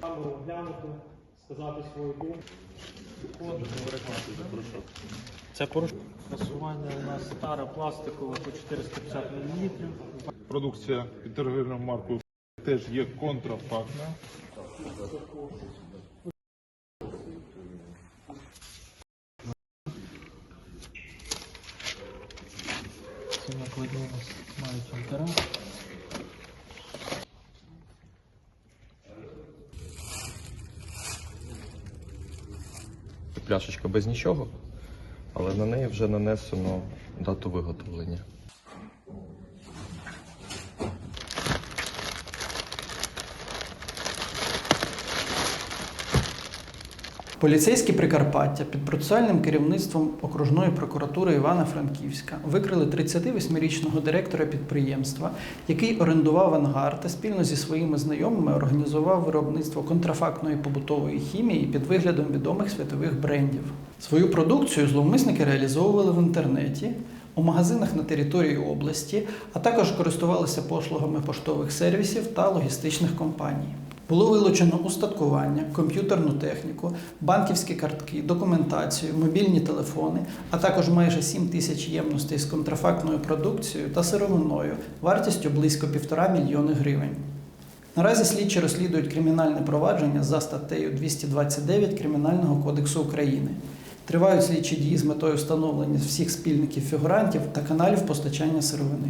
зразу сказати свою думку. Це порушення. Фасування у нас стара пластикова по 450 мл. Продукція під торговельною маркою теж є контрафактна. Ці накладні у нас мають антера. Пляшечка без нічого, але на неї вже нанесено дату виготовлення. Поліцейські Прикарпаття під процесуальним керівництвом окружної прокуратури Івана-Франківська викрили 38-річного директора підприємства, який орендував ангар та спільно зі своїми знайомими організував виробництво контрафактної побутової хімії під виглядом відомих світових брендів. Свою продукцію зловмисники реалізовували в інтернеті. У магазинах на території області, а також користувалися послугами поштових сервісів та логістичних компаній. Було вилучено устаткування, комп'ютерну техніку, банківські картки, документацію, мобільні телефони, а також майже 7 тисяч ємностей з контрафактною продукцією та сировиною вартістю близько півтора мільйони гривень. Наразі слідчі розслідують кримінальне провадження за статтею 229 Кримінального кодексу України. Тривають слідчі дії з метою встановлення всіх спільників фігурантів та каналів постачання сировини.